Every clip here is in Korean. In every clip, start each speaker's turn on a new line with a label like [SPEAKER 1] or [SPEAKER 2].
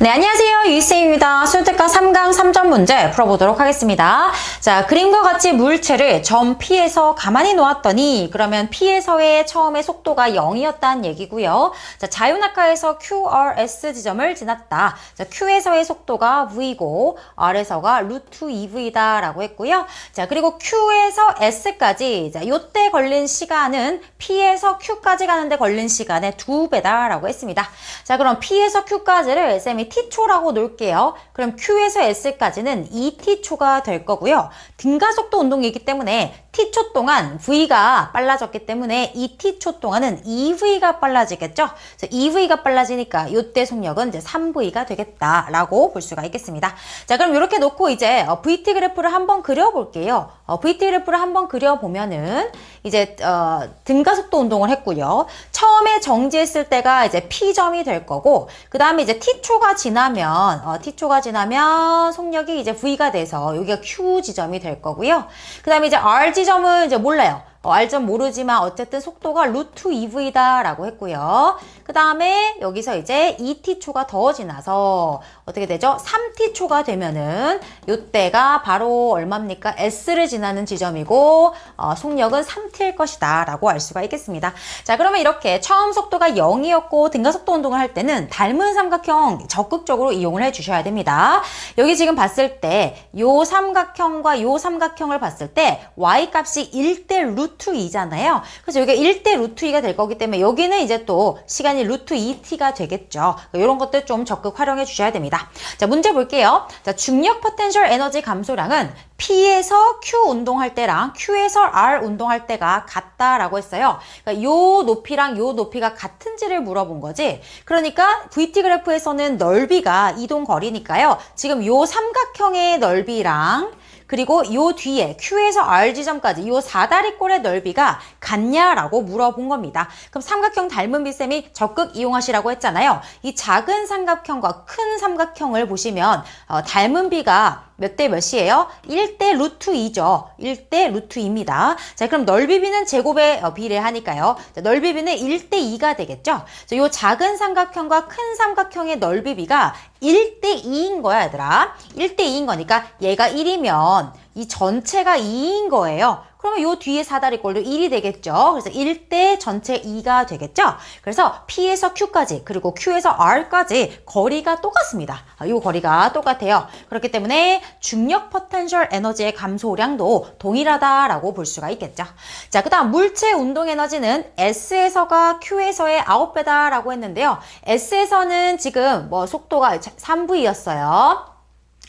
[SPEAKER 1] 네, 안녕하세요. 유희쌤입니다. 수능특강 3강 3점 문제 풀어보도록 하겠습니다. 자, 그림과 같이 물체를 점 P에서 가만히 놓았더니 그러면 P에서의 처음에 속도가 0이었다는 얘기고요. 자, 자유낙하에서 QRS 지점을 지났다. 자, Q에서의 속도가 V고 R에서가 루트 2V다 라고 했고요. 자, 그리고 Q에서 S까지 자, 요때 걸린 시간은 P에서 Q까지 가는데 걸린 시간의 두 배다 라고 했습니다. 자, 그럼 P에서 Q까지를 쌤이 T초라고 놓을게요. 그럼 Q에서 S까지는 2T초가 될 거고요. 등가속도 운동이기 때문에 T초 동안 V가 빨라졌기 때문에 2T초 동안은 2V가 빨라지겠죠? 그래서 2V가 빨라지니까 이때 속력은 이제 3V가 되겠다라고 볼 수가 있겠습니다. 자, 그럼 이렇게 놓고 이제 어, VT 그래프를 한번 그려볼게요. 어, VT 그래프를 한번 그려보면은 이제 어, 등가속도 운동을 했고요. 처음에 정지했을 때가 이제 P점이 될 거고 그 다음에 이제 T초가 지나면 어, T초가 지나면 속력이 이제 V가 돼서 여기가 Q 지점이 될 거고요. 그 다음에 이제 R 지 점은 이제 몰라요. 어, R점 모르지만 어쨌든 속도가 루트 2V다 라고 했고요. 그 다음에 여기서 이제 2T초가 더 지나서 어떻게 되죠? 3T초가 되면은 이때가 바로 얼마입니까? S를 지나는 지점이고 어, 속력은 3T일 것이다 라고 알 수가 있겠습니다. 자 그러면 이렇게 처음 속도가 0이었고 등가속도 운동을 할 때는 닮은 삼각형 적극적으로 이용을 해 주셔야 됩니다. 여기 지금 봤을 때 요 삼각형과 요 삼각형을 봤을 때 y 값이 1대 루트 2잖아요. 그래서 여기가 1대 루트 2가 될 거기 때문에 여기는 이제 또 시간 이 루트 2t가 되겠죠. 이런 것들 좀 적극 활용해 주셔야 됩니다. 자, 문제 볼게요. 자, 중력 포텐셜 에너지 감소량은 P에서 Q 운동할 때랑 Q에서 R 운동할 때가 같다라고 했어요. 그러니까 요 높이랑 요 높이가 같은지를 물어본 거지. 그러니까 VT 그래프에서는 넓이가 이동 거리니까요. 지금 요 삼각형의 넓이랑 그리고 요 뒤에 Q에서 R 지점까지 요 사다리꼴의 넓이가 같냐라고 물어본 겁니다. 그럼 삼각형 닮은 비쌤이 적극 이용하시라고 했잖아요. 이 작은 삼각형과 큰 삼각형을 보시면 어, 닮은 비가 몇 대 몇이에요? 1대 루트 2죠. 1대 루트 2입니다. 자, 그럼 넓이 비는 제곱에 어, 비례 하니까요. 자, 넓이 비는 1대 2가 되겠죠. 자, 요 작은 삼각형과 큰 삼각형의 넓이 비가 1대 2인 거야, 얘들아. 1대 2인 거니까 얘가 1이면 이 전체가 2인 거예요. 그러면 요 뒤에 사다리꼴도 1이 되겠죠. 그래서 1대 전체 2가 되겠죠. 그래서 P에서 Q까지 그리고 Q에서 R까지 거리가 똑같습니다. 아, 요 거리가 똑같아요. 그렇기 때문에 중력 포텐셜 에너지의 감소량도 동일하다라고 볼 수가 있겠죠. 자, 그 다음 물체 운동 에너지는 S에서가 Q에서의 9배다라고 했는데요. S에서는 지금 뭐 속도가 3V였어요.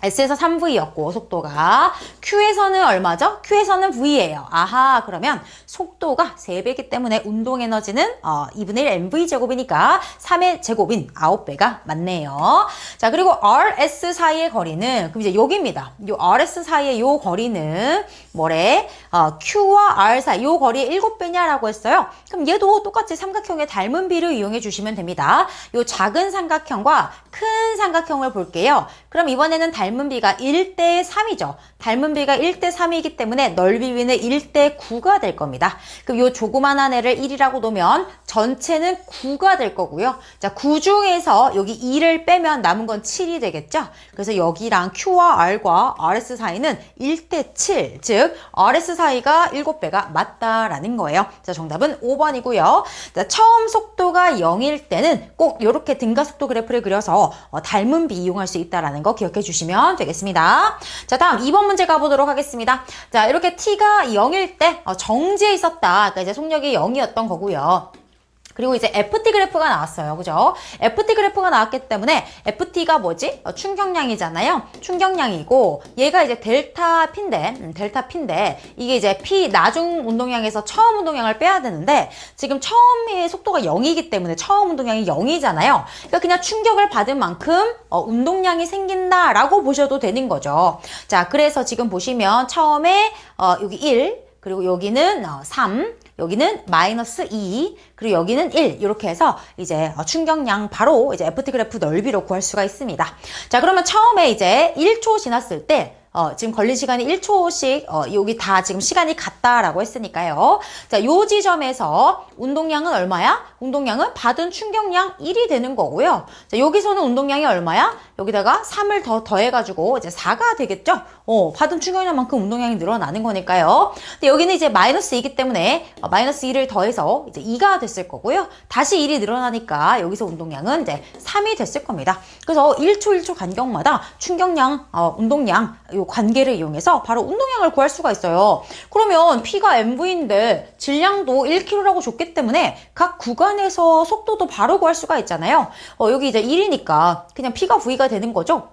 [SPEAKER 1] S에서 3V였고 속도가 Q에서는 얼마죠? Q에서는 V예요. 아하 그러면 속도가 3배이기 때문에 운동 에너지는 어, 2분의 1 mv 제곱이니까 3의 제곱인 9배가 맞네요. 자 그리고 RS 사이의 거리는 그럼 이제 여기입니다. 요 RS 사이의 요 거리는 뭐래? 어, Q와 R 사이 요 거리의 7배냐라고 했어요. 그럼 얘도 똑같이 삼각형의 닮은 비를 이용해 주시면 됩니다. 요 작은 삼각형과 큰 삼각형을 볼게요. 그럼 이번에는 닮은 비가 1대 3이죠. 닮은 비가 1대 3이기 때문에 넓이 비는 1대 9가 될 겁니다. 그럼 이 조그만한 애를 1이라고 놓으면 전체는 9가 될 거고요. 자, 9 중에서 여기 2를 빼면 남은 건 7이 되겠죠? 그래서 여기랑 Q와 R과 RS 사이는 1대 7, 즉 RS 사이 가 7배가 맞다라는 거예요. 자, 정답은 5번이고요. 자, 처음 속도가 0일 때는 꼭 이렇게 등가 속도 그래프를 그려서 어, 닮은 비 이용할 수 있다라는 거 기억해 주시면 되겠습니다. 자, 다음 2번 문제 가보도록 하겠습니다. 자, 이렇게 t가 0일 때 어, 정지해 있었다. 그러니까 이제 속력이 0이었던 거고요. 그리고 이제 FT 그래프가 나왔어요. 그죠? FT 그래프가 나왔기 때문에 FT가 뭐지? 어, 충격량이잖아요. 충격량이고 얘가 이제 델타 P인데 음, 델타 P인데 이게 이제 P 나중 운동량에서 처음 운동량을 빼야 되는데 지금 처음에 속도가 0이기 때문에 처음 운동량이 0이잖아요. 그러니까 그냥 충격을 받은 만큼 어, 운동량이 생긴다라고 보셔도 되는 거죠. 자, 그래서 지금 보시면 처음에 어, 여기 1 그리고 여기는 어, 3 여기는 마이너스 2, 그리고 여기는 1 이렇게 해서 이제 어, 충격량 바로 이제 FT 그래프 넓이로 구할 수가 있습니다. 자 그러면 처음에 이제 1초 지났을 때 어, 지금 걸린 시간이 1초씩 어, 여기 다 지금 시간이 같다라고 했으니까요. 자, 요 지점에서 운동량은 얼마야? 운동량은 받은 충격량 1이 되는 거고요. 자, 여기서는 운동량이 얼마야? 여기다가 3을 더 더해가지고 이제 4가 되겠죠? 어, 받은 충격량만큼 운동량이 늘어나는 거니까요. 근데 여기는 이제 마이너스 2이기 때문에 어, 마이너스 2를 더해서 이제 2가 됐을 거고요. 다시 1이 늘어나니까 여기서 운동량은 이제 3이 됐을 겁니다. 그래서 1초 1초 간격마다 충격량, 어, 운동량 요 관계를 이용해서 바로 운동량을 구할 수가 있어요. 그러면 P가 MV인데 질량도 1km라고 줬기 때문에 각 구간에서 속도도 바로 구할 수가 있잖아요. 어, 여기 이제 1이니까 그냥 P가 V가 되는 거죠.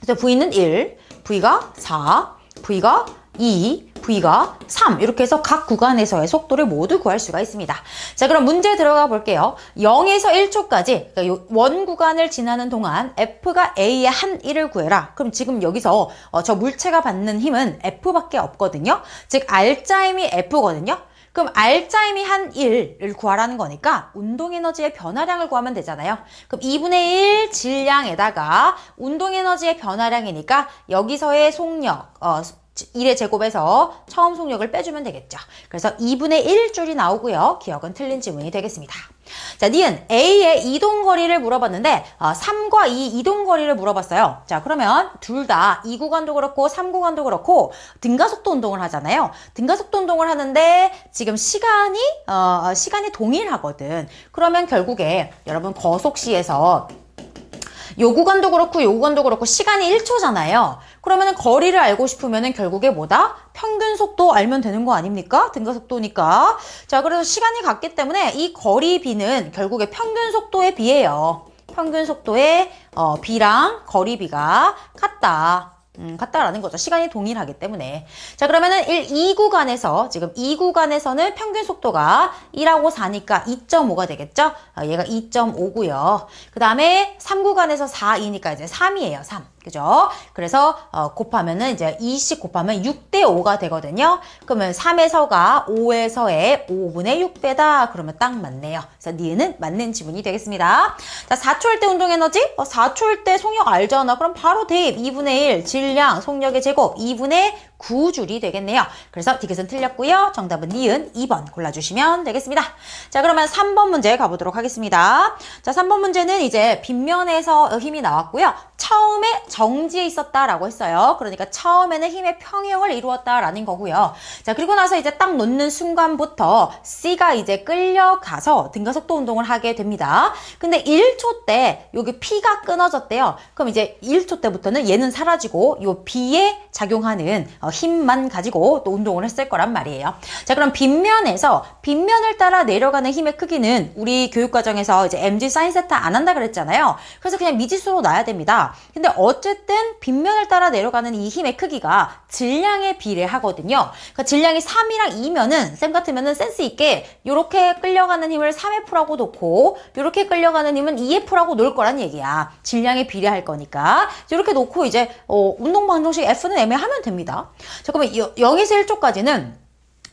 [SPEAKER 1] 그래서 V는 1, V가 4, V가 2, V가 3 이렇게 해서 각 구간에서의 속도를 모두 구할 수가 있습니다. 자 그럼 문제 들어가 볼게요. 0에서 1초까지 그러니까 요원 구간을 지나는 동안 F가 A의 한 1을 구해라. 그럼 지금 여기서 어, 저 물체가 받는 힘은 F밖에 없거든요. 즉 R자임이 F거든요. 그럼 R자임이 한 1을 구하라는 거니까 운동에너지의 변화량을 구하면 되잖아요. 그럼 2분의 1 질량에다가 운동에너지의 변화량이니까 여기서의 속력, 어, 1의 제곱에서 처음 속력을 빼주면 되겠죠. 그래서 2분의 1줄이 나오고요. 기억은 틀린 지문이 되겠습니다. 자, 니은 A의 이동 거리를 물어봤는데 어, 3과 2 이동 거리를 물어봤어요. 자, 그러면 둘 다 2구간도 그렇고 3구간도 그렇고 등가속도 운동을 하잖아요. 등가속도 운동을 하는데 지금 시간이 어, 시간이 동일하거든. 그러면 결국에 여러분 거속시에서 요 구간도 그렇고 요 구간도 그렇고 시간이 1초잖아요. 그러면은 거리를 알고 싶으면은 결국에 뭐다? 평균 속도 알면 되는 거 아닙니까? 등가 속도니까. 자, 그래서 시간이 같기 때문에 이 거리 비는 결국에 평균 속도에 비해요. 평균 속도의 어, 비랑 거리 비가 같다. 음, 같다라는 거죠. 시간이 동일하기 때문에. 자, 그러면은 1, 2구간에서, 지금 2구간에서는 평균 속도가 1하고 4니까 2.5가 되겠죠? 어, 얘가 2.5고요. 그 다음에 3구간에서 4, 2니까 이제 3이에요, 3. 그죠? 그래서 어, 곱하면은 이제 2씩 곱하면 6대 5가 되거든요. 그러면 3에서가 5에서의 5분의 6배다. 그러면 딱 맞네요. 그래서 니은은 맞는 지문이 되겠습니다. 자, 4초일 때 운동 에너지? 어, 4초일 때 속력 알잖아. 그럼 바로 대입 2분의 1 질량 속력의 제곱 2분의 9줄이 되겠네요. 그래서 디귿은 틀렸고요. 정답은 니은 2번 골라주시면 되겠습니다. 자, 그러면 3번 문제 가보도록 하겠습니다. 자, 3번 문제는 이제 빗면에서 힘이 나왔고요. 처음에 정지에 있었다라고 했어요. 그러니까 처음에는 힘의 평형을 이루었다라는 거고요. 자, 그리고 나서 이제 딱 놓는 순간부터 C가 이제 끌려가서 등가속도 운동을 하게 됩니다. 근데 1초 때 여기 P가 끊어졌대요. 그럼 이제 1초 때부터는 얘는 사라지고 요 B에 작용하는 어, 힘만 가지고 또 운동을 했을 거란 말이에요. 자, 그럼 빗면에서 빗면을 따라 내려가는 힘의 크기는 우리 교육과정에서 이제 mg 사인 세타 안 한다 그랬잖아요. 그래서 그냥 미지수로 놔야 됩니다. 근데 어쨌든 빗면을 따라 내려가는 이 힘의 크기가 질량에 비례하거든요. 그러니까 질량이 3이랑 2면은 쌤 같으면은 센스 있게 이렇게 끌려가는 힘을 3F라고 놓고 이렇게 끌려가는 힘은 2F라고 놓을 거란 얘기야. 질량에 비례할 거니까. 이렇게 놓고 이제 어, 운동 방정식 F는 애매하면 됩니다. 자, 그러면 0에서 1초까지는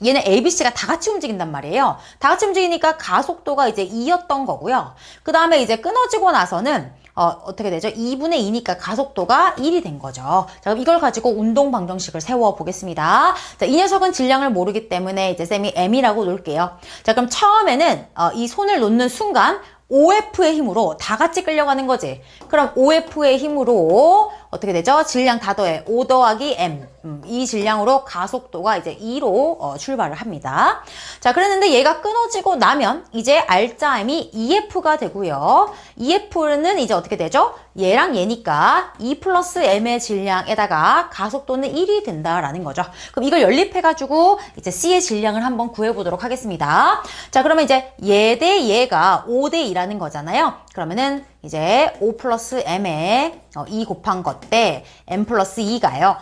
[SPEAKER 1] 얘는 A, B, C가 다 같이 움직인단 말이에요. 다 같이 움직이니까 가속도가 이제 2였던 거고요. 그 다음에 이제 끊어지고 나서는 어, 어떻게 되죠? 2분의 2니까 가속도가 1이 된 거죠. 자, 그럼 이걸 가지고 운동 방정식을 세워 보겠습니다. 자, 이 녀석은 질량을 모르기 때문에 이제 쌤이 M이라고 놓을게요. 자, 그럼 처음에는 어, 이 손을 놓는 순간 OF의 힘으로 다 같이 끌려가는 거지. 그럼 OF의 힘으로 어떻게 되죠? 질량 다 더해. 5 더하기 M. 음, 이 질량으로 가속도가 이제 2로 어, 출발을 합니다. 자, 그랬는데 얘가 끊어지고 나면 이제 R자 M이 EF가 되고요. EF는 이제 어떻게 되죠? 얘랑 얘니까 2 플러스 M의 질량에다가 가속도는 1이 된다라는 거죠. 그럼 이걸 연립해가지고 이제 C의 질량을 한번 구해보도록 하겠습니다. 자, 그러면 이제 얘 대 얘가 5 대 2라는 거잖아요. 그러면은 이제 5 플러스 M에 어, 2 곱한 것 대 M 플러스 2가요.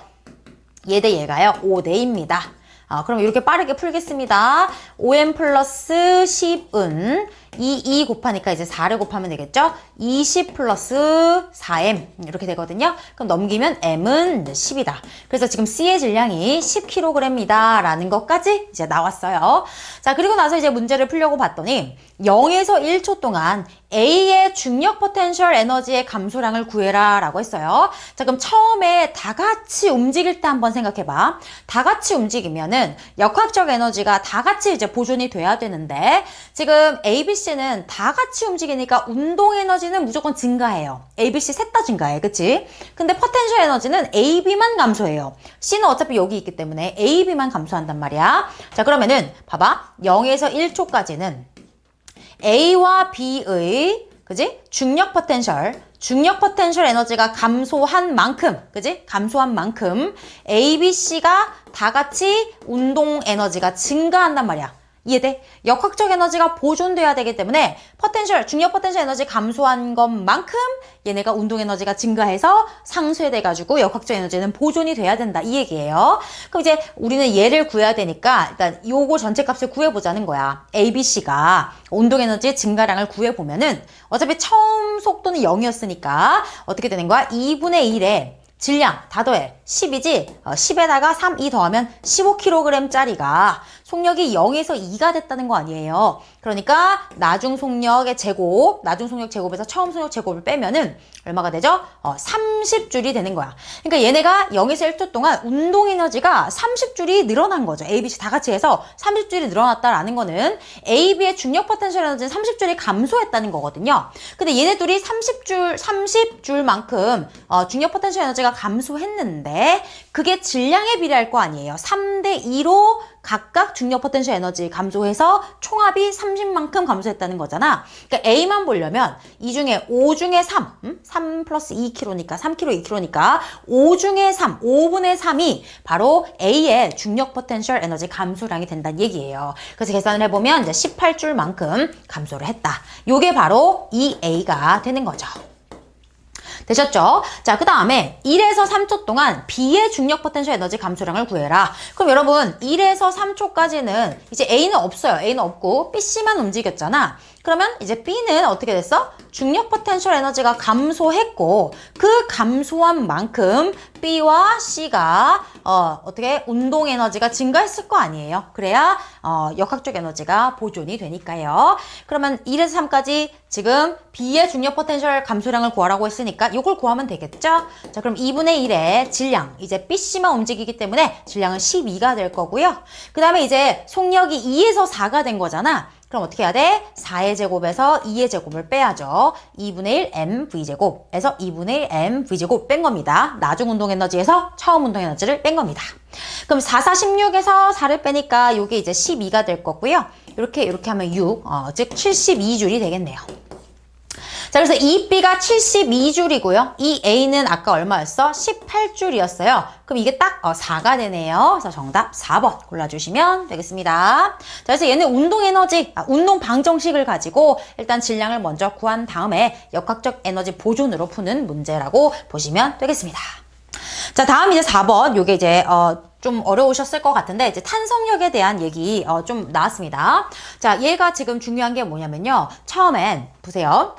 [SPEAKER 1] 얘 대 얘가요. 5 대입니다. 아, 그럼 이렇게 빠르게 풀겠습니다. 5m 플러스 10은 2, 2 곱하니까 이제 4를 곱하면 되겠죠? 20 플러스 4m 이렇게 되거든요. 그럼 넘기면 m은 10이다. 그래서 지금 C의 질량이 10kg이다 라는 것까지 이제 나왔어요. 자 그리고 나서 이제 문제를 풀려고 봤더니 0에서 1초 동안 A의 중력 포텐셜 에너지의 감소량을 구해라 라고 했어요. 자 그럼 처음에 다 같이 움직일 때 한번 생각해봐. 다 같이 움직이면은 역학적 에너지가 다 같이 이제 보존이 돼야 되는데 지금 A, B, C는 다 같이 움직이니까 운동 에너지는 무조건 증가해요. A, B, C 셋 다 증가해. 그치? 근데 포텐셜 에너지는 A, B만 감소해요. C는 어차피 여기 있기 때문에 A, B만 감소한단 말이야. 자 그러면은 봐봐. 0에서 1초까지는 A와 B의 그지? 중력 포텐셜 중력 포텐셜 에너지가 감소한 만큼 그지? 감소한 만큼 A, B, C가 다 같이 운동 에너지가 증가한단 말이야. 이해돼? 역학적 에너지가 보존돼야 되기 때문에 포텐셜, 중력 포텐셜 에너지 감소한 것만큼 얘네가 운동 에너지가 증가해서 상쇄돼가지고 역학적 에너지는 보존이 돼야 된다. 이 얘기예요. 그럼 이제 우리는 얘를 구해야 되니까 일단 요거 전체 값을 구해보자는 거야. A, B, C가 운동 에너지 증가량을 구해보면은 어차피 처음 속도는 0이었으니까 어떻게 되는 거야? 2분의 1에 질량 다 더해 10이지 어, 10에다가 3, 2 더하면 15kg짜리가 속력이 0에서 2가 됐다는 거 아니에요. 그러니까 나중 속력의 제곱, 나중 속력 제곱에서 처음 속력 제곱을 빼면은 얼마가 되죠? 어, 30줄이 되는 거야. 그러니까 얘네가 0에서 1초 동안 운동 에너지가 30줄이 늘어난 거죠. A, B, C 다 같이 해서 30줄이 늘어났다라는 거는 A, B의 중력 포텐셜 에너지는 30줄이 감소했다는 거거든요. 근데 얘네 둘이 30줄, 30줄만큼 어, 중력 포텐셜 에너지가 감소했는데 그게 질량에 비례할 거 아니에요. 3대 2로 각각 중력 포텐셜 에너지 감소해서 총합이 30만큼 감소했다는 거잖아. 그러니까 A만 보려면 이 중에 5 중에 3, 음? 3 플러스 2kg니까 3kg, 2kg니까 5 중에 3, 5분의 3이 바로 A의 중력 포텐셜 에너지 감소량이 된다는 얘기예요. 그래서 계산을 해보면 이제 18줄만큼 감소를 했다. 요게 바로 이 A가 되는 거죠. 되셨죠? 자, 그 다음에 1에서 3초 동안 B의 중력 포텐셜 에너지 감소량을 구해라. 그럼 여러분, 1에서 3초까지는 이제 A는 없어요. A는 없고 BC만 움직였잖아. 그러면 이제 B는 어떻게 됐어? 중력 포텐셜 에너지가 감소했고 그 감소한 만큼 B와 C가 어, 어떻게 운동 에너지가 증가했을 거 아니에요. 그래야 어, 역학적 에너지가 보존이 되니까요. 그러면 1에서 3까지 지금 B의 중력 포텐셜 감소량을 구하라고 했으니까 이걸 구하면 되겠죠? 자, 그럼 2분의 1의 질량 이제 BC만 움직이기 때문에 질량은 12가 될 거고요. 그 다음에 이제 속력이 2에서 4가 된 거잖아. 그럼 어떻게 해야 돼? 4의 제곱에서 2의 제곱을 빼야죠. 2분의 1 mv제곱에서 2분의 1 mv제곱 뺀 겁니다. 나중 운동 에너지에서 처음 운동 에너지를 뺀 겁니다. 그럼 4, 4, 16에서 4를 빼니까 이게 이제 12가 될 거고요. 이렇게 이렇게 하면 6, 어, 즉 72줄이 되겠네요. 자, 그래서 이 B가 72줄이고요. 이 A는 아까 얼마였어? 18줄이었어요. 그럼 이게 딱 어, 4가 되네요. 그래서 정답 4번 골라주시면 되겠습니다. 자, 그래서 얘는 운동 에너지, 아, 운동 방정식을 가지고 일단 질량을 먼저 구한 다음에 역학적 에너지 보존으로 푸는 문제라고 보시면 되겠습니다. 자, 다음 이제 4번. 요게 이제, 어, 좀 어려우셨을 것 같은데, 이제 탄성력에 대한 얘기, 어, 좀 나왔습니다. 자, 얘가 지금 중요한 게 뭐냐면요. 처음엔, 보세요.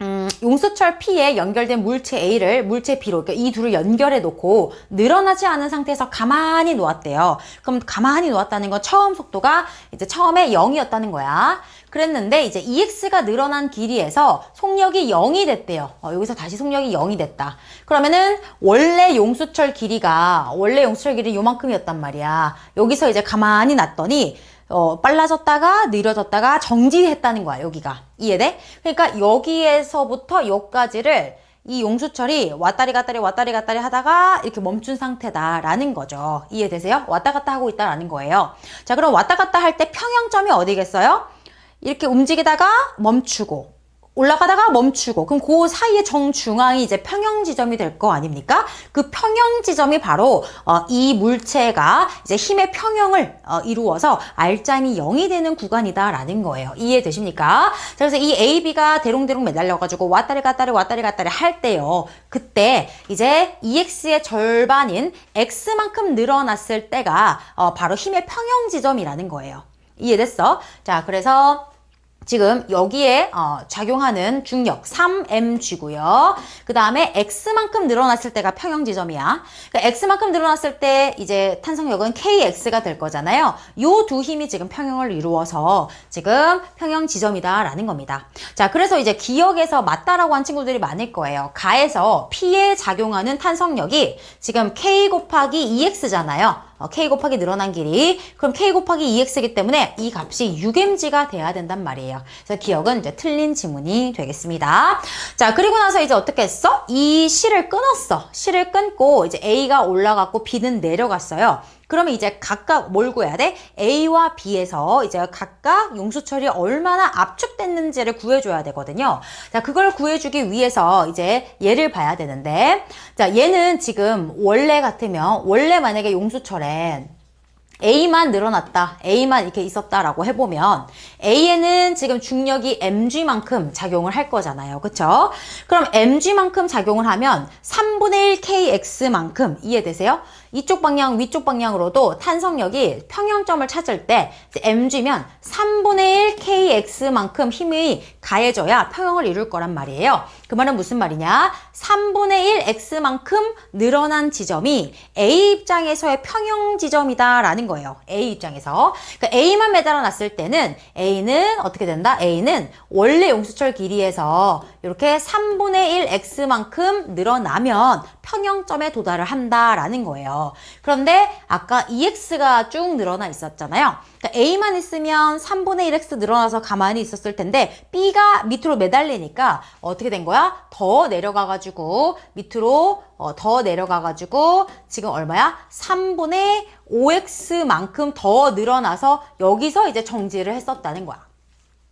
[SPEAKER 1] 음, 용수철 P에 연결된 물체 A를 물체 B로 그러니까 이 둘을 연결해 놓고 늘어나지 않은 상태에서 가만히 놓았대요. 그럼 가만히 놓았다는 건 처음 속도가 이제 처음에 0이었다는 거야. 그랬는데 이제 EX가 늘어난 길이에서 속력이 0이 됐대요. 어, 여기서 다시 속력이 0이 됐다. 그러면은 원래 용수철 길이가 원래 용수철 길이 요만큼이었단 말이야. 여기서 이제 가만히 놨더니 어, 빨라졌다가 느려졌다가 정지했다는 거야, 여기가. 이해돼? 그러니까 여기에서부터 여기까지를 이 용수철이 왔다리 갔다리 왔다리 갔다리 하다가 이렇게 멈춘 상태다 라는 거죠. 이해되세요? 왔다 갔다 하고 있다라는 거예요. 자, 그럼 왔다 갔다 할 때 평형점이 어디겠어요? 이렇게 움직이다가 멈추고 올라가다가 멈추고 그럼 그 사이의 정중앙이 이제 평형 지점이 될 거 아닙니까? 그 평형 지점이 바로 어, 이 물체가 이제 힘의 평형을 어, 이루어서 R점이 0이 되는 구간이다라는 거예요. 이해되십니까? 자, 그래서 이 AB가 대롱대롱 매달려가지고 왔다리 갔다리 왔다리 갔다리 할 때요. 그때 이제 EX의 절반인 X만큼 늘어났을 때가 어, 바로 힘의 평형 지점이라는 거예요. 이해됐어? 자, 그래서 지금 여기에 어, 작용하는 중력 3mg고요. 그 다음에 x만큼 늘어났을 때가 평형 지점이야. 그러니까 x만큼 늘어났을 때 이제 탄성력은 kx가 될 거잖아요. 요 두 힘이 지금 평형을 이루어서 지금 평형 지점이다라는 겁니다. 자, 그래서 이제 기억에서 맞다라고 한 친구들이 많을 거예요. 가에서 P에 작용하는 탄성력이 지금 k 곱하기 2x잖아요. 어, k 곱하기 늘어난 길이 그럼 k 곱하기 2x이기 때문에 이 값이 6mg가 돼야 된단 말이에요. 그래서 기억은 이제 틀린 지문이 되겠습니다. 자 그리고 나서 이제 어떻게 했어? 이 실을 끊었어. 실을 끊고 이제 a가 올라갔고 b는 내려갔어요. 그러면 이제 각각 뭘 구해야 돼? A와 B에서 이제 각각 용수철이 얼마나 압축됐는지를 구해줘야 되거든요. 자, 그걸 구해주기 위해서 이제 얘를 봐야 되는데, 자, 얘는 지금 원래 같으면, 원래 만약에 용수철에 A만 늘어났다, A만 이렇게 있었다라고 해보면 A에는 지금 중력이 mg만큼 작용을 할 거잖아요. 그쵸? 그럼 mg만큼 작용을 하면 3분의 1 kx만큼 이해되세요? 이쪽 방향, 위쪽 방향으로도 탄성력이 평형점을 찾을 때 mg면 3분의 1 kx만큼 힘이 가해져야 평형을 이룰 거란 말이에요. 그 말은 무슨 말이냐? 3분의 1 x만큼 늘어난 지점이 A 입장에서의 평형 지점이다라는 거예요. A 입장에서. 그러니까 A만 매달아 놨을 때는 A는 어떻게 된다? A는 원래 용수철 길이에서 이렇게 3분의 1 x만큼 늘어나면 평형점에 도달을 한다라는 거예요. 그런데 아까 2x가 쭉 늘어나 있었잖아요. 그러니까 A만 있으면 3분의 1x 늘어나서 가만히 있었을 텐데 B가 밑으로 매달리니까 어떻게 된 거야? 더 내려가가지고 밑으로 어, 더 내려가가지고 지금 얼마야? 3분의 5x만큼 더 늘어나서 여기서 이제 정지를 했었다는 거야.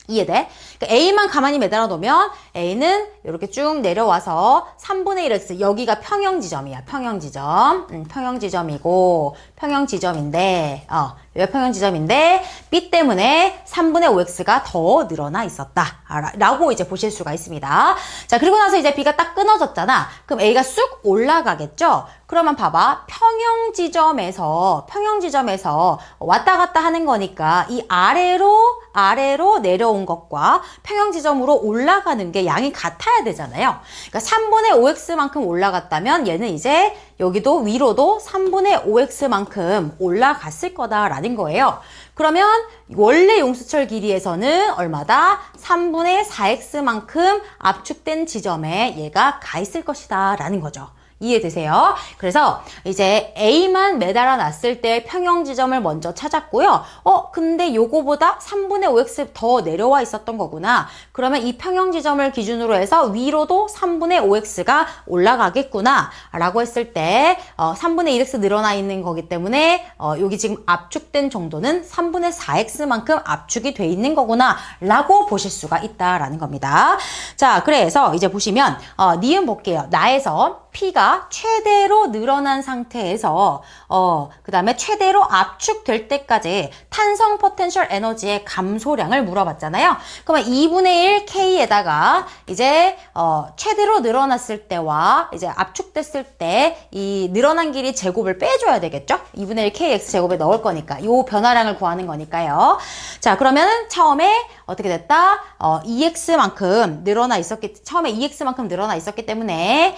[SPEAKER 1] 이해돼? 그러니까 A만 가만히 매달아 놓으면 A는 이렇게 쭉 내려와서 3분의 1x 여기가 평형 지점이야. 평형 지점. 음, 평형 지점이고 평형 지점인데 어, 평형 지점인데 B 때문에 3분의 5x가 더 늘어나 있었다. 라고 이제 보실 수가 있습니다. 자, 그리고 나서 이제 B가 딱 끊어졌잖아. 그럼 A가 쑥 올라가겠죠? 그러면 봐봐. 평형 지점에서, 평형 지점에서 왔다 갔다 하는 거니까 이 아래로, 아래로 내려온 것과 평형 지점으로 올라가는 게 양이 같아야 되잖아요. 그러니까 3분의 5x만큼 올라갔다면 얘는 이제 여기도 위로도 3분의 5x만큼 올라갔을 거다라는 거예요. 그러면 원래 용수철 길이에서는 얼마다? 3분의 4x만큼 압축된 지점에 얘가 가 있을 것이다 라는 거죠. 이해되세요? 그래서 이제 A만 매달아 놨을 때 평형 지점을 먼저 찾았고요. 어, 근데 요거보다 3분의 5x 더 내려와 있었던 거구나. 그러면 이 평형 지점을 기준으로 해서 위로도 3분의 5x가 올라가겠구나. 라고 했을 때 어, 3분의 1x 늘어나 있는 거기 때문에 어, 여기 지금 압축된 정도는 3분의 4x만큼 압축이 돼 있는 거구나. 라고 보실 수가 있다라는 겁니다. 자, 그래서 이제 보시면 어, 니은 볼게요. 나에서 P가 최대로 늘어난 상태에서 어, 그 다음에 최대로 압축될 때까지 탄성 포텐셜 에너지의 감소량을 물어봤잖아요. 그러면 2분의 1 K에다가 이제 어, 최대로 늘어났을 때와 이제 압축됐을 때 이 늘어난 길이 제곱을 빼줘야 되겠죠? 2분의 1 KX 제곱에 넣을 거니까 이 변화량을 구하는 거니까요. 자 그러면 처음에 어떻게 됐다? 어, 2x만큼 늘어나 있었기 처음에 2x만큼 늘어나 있었기 때문에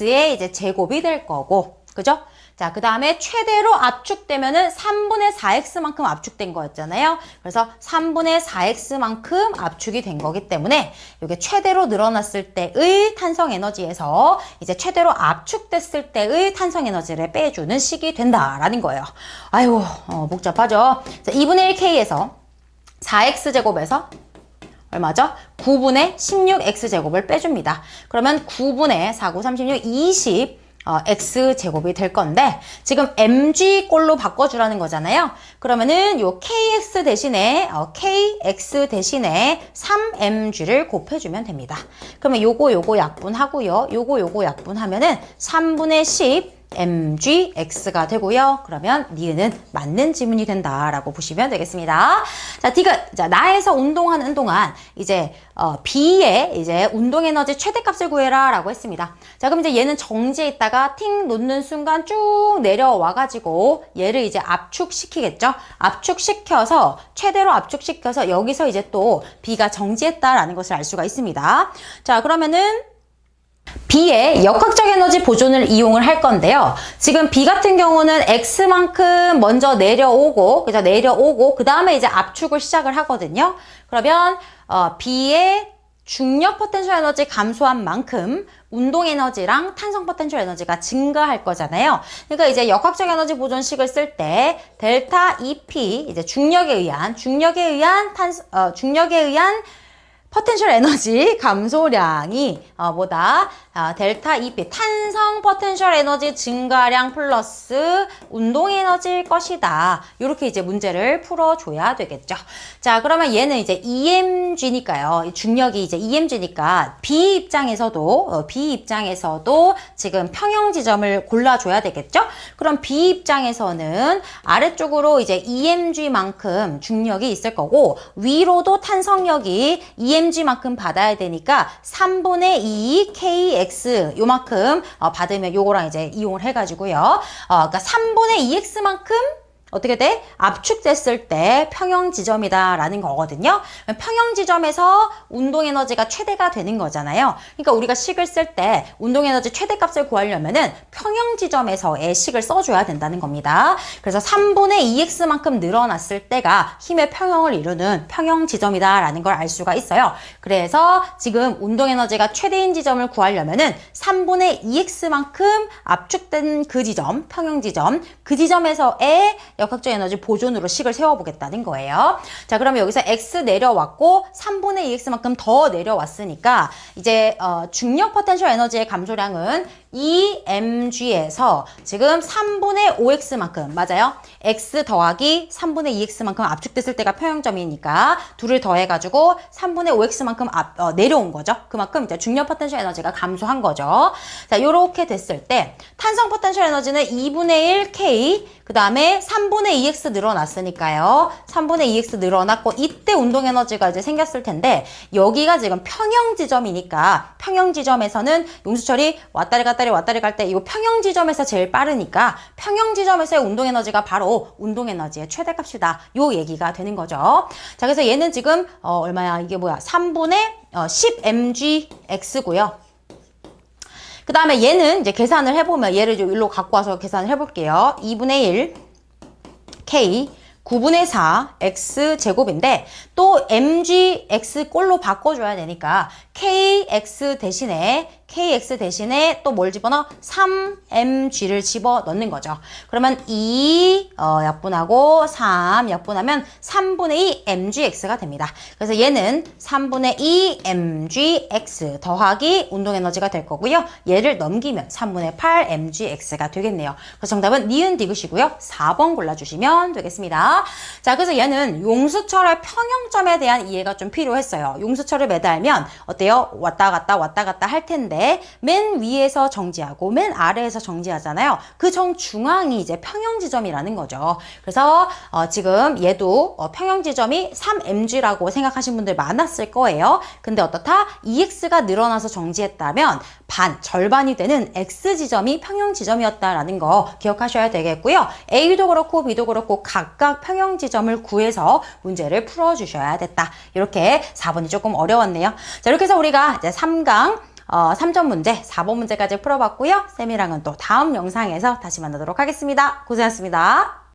[SPEAKER 1] 2x의 이제 제곱이 될 거고 그죠? 자, 그 다음에 최대로 압축되면은 3분의 4x만큼 압축된 거였잖아요. 그래서 3분의 4x만큼 압축이 된 거기 때문에 이게 최대로 늘어났을 때의 탄성 에너지에서 이제 최대로 압축됐을 때의 탄성 에너지를 빼주는 식이 된다라는 거예요. 아이고, 어, 복잡하죠? 자, 2분의 1k에서 4x제곱에서 얼마죠? 9분의 16x제곱을 빼줍니다. 그러면 9분의 4, 9, 36, 20 어, x제곱이 될 건데 지금 mg꼴로 바꿔주라는 거잖아요. 그러면은 요 kx 대신에 어, kx 대신에 3mg를 곱해주면 됩니다. 그러면 요거 요거 약분하고요. 요거 요거 약분하면은 3분의 10 mgx가 되고요. 그러면 니은은 맞는 지문이 된다라고 보시면 되겠습니다. 자, 디귿. 자, 나에서 운동하는 동안 이제 어, B의 이제 운동 에너지 최대값을 구해라라고 했습니다. 자, 그럼 이제 얘는 정지에 있다가 팅 놓는 순간 쭉 내려와 가지고 얘를 이제 압축시키겠죠? 압축시켜서 최대로 압축시켜서 여기서 이제 또 B가 정지했다라는 것을 알 수가 있습니다. 자, 그러면은 B의 역학적 에너지 보존을 이용을 할 건데요. 지금 B 같은 경우는 X만큼 먼저 내려오고, 그죠? 내려오고, 그 다음에 이제 압축을 시작을 하거든요. 그러면, 어, B의 중력 포텐셜 에너지 감소한 만큼 운동 에너지랑 탄성 포텐셜 에너지가 증가할 거잖아요. 그러니까 이제 역학적 에너지 보존식을 쓸 때 델타 EP 이제 중력에 의한 중력에 의한 탄 어, 중력에 의한 포텐셜 에너지 감소량이 어, 뭐다? 아, 델타 EP 탄성 포텐셜 에너지 증가량 플러스 운동 에너지일 것이다. 이렇게 이제 문제를 풀어줘야 되겠죠. 자, 그러면 얘는 이제 EMG니까요. 이 중력이 이제 EMG니까 B 입장에서도 어, B 입장에서도 지금 평형 지점을 골라줘야 되겠죠. 그럼 B 입장에서는 아래쪽으로 이제 EMG만큼 중력이 있을 거고 위로도 탄성력이 EMG만큼 받아야 되니까 3분의 2 KX 요만큼 어, 받으면 요거랑 이제 이용을 해가지고요. 어, 그러니까 3분의 2X만큼 어떻게 돼? 압축됐을 때 평형 지점이다 라는 거거든요. 평형 지점에서 운동 에너지가 최대가 되는 거잖아요. 그러니까 우리가 식을 쓸 때 운동 에너지 최대값을 구하려면 은 평형 지점에서의 식을 써줘야 된다는 겁니다. 그래서 3분의 2x만큼 늘어났을 때가 힘의 평형을 이루는 평형 지점이다 라는 걸 알 수가 있어요. 그래서 지금 운동 에너지가 최대인 지점을 구하려면 은 3분의 2x만큼 압축된 그 지점, 평형 지점, 그 지점에서의 역학적 에너지 보존으로 식을 세워보겠다는 거예요. 자, 그러면 여기서 x 내려왔고 3분의 2x만큼 더 내려왔으니까 이제 어, 중력 포텐셜 에너지의 감소량은 2mg에서 지금 3분의 5x만큼 맞아요? x 더하기 3분의 2x만큼 압축됐을 때가 평형점이니까 둘을 더해가지고 3분의 5x만큼 앞, 어, 내려온 거죠. 그만큼 이제 중력 포텐셜 에너지가 감소한 거죠. 자, 이렇게 됐을 때 탄성 포텐셜 에너지는 2분의 1 k 그 다음에 3분의 2x 늘어났으니까요. 3분의 2x 늘어났고 이때 운동 에너지가 이제 생겼을 텐데 여기가 지금 평형 지점이니까 평형 지점에서는 용수철이 왔다리 갔다 리 왔다리 갈 때 이 평형 지점에서 제일 빠르니까 평형 지점에서의 운동 에너지가 바로 운동 에너지의 최대값이다. 요 얘기가 되는 거죠. 자, 그래서 얘는 지금 어, 얼마야? 이게 뭐야? 3분의 어, 10mgx고요. 그 다음에 얘는 이제 계산을 해보면 얘를 좀 일로 갖고 와서 계산을 해볼게요. 2분의 1 k 9분의 4 x 제곱인데 또 mg x 꼴로 바꿔줘야 되니까 kx 대신에 kx 대신에 또 뭘 집어넣어? 3mg를 집어 넣는 거죠. 그러면 2 어, 약분하고 3 약분하면 3분의 2 mgx가 됩니다. 그래서 얘는 3분의 2 mgx 더하기 운동 에너지가 될 거고요. 얘를 넘기면 3분의 8 mgx가 되겠네요. 그래서 정답은 니은 디귿이고요. 4번 골라주시면 되겠습니다. 자, 그래서 얘는 용수철의 평형점에 대한 이해가 좀 필요했어요. 용수철을 매달면 어때요? 왔다 갔다 왔다 갔다 할 텐데 맨 위에서 정지하고 맨 아래에서 정지하잖아요. 그 정중앙이 이제 평형 지점이라는 거죠. 그래서 어, 지금 얘도 어, 평형 지점이 3mg라고 생각하신 분들 많았을 거예요. 근데 어떻다? 2x가 늘어나서 정지했다면 반, 절반이 되는 x 지점이 평형 지점이었다라는 거 기억하셔야 되겠고요. A도 그렇고 B도 그렇고 각각 평형 지점을 구해서 문제를 풀어주셔야 됐다. 이렇게 4번이 조금 어려웠네요. 자, 이렇게 해서 우리가 이제 3강 어, 3점 문제, 4번 문제까지 풀어봤고요. 쌤이랑은 또 다음 영상에서 다시 만나도록 하겠습니다. 고생하셨습니다.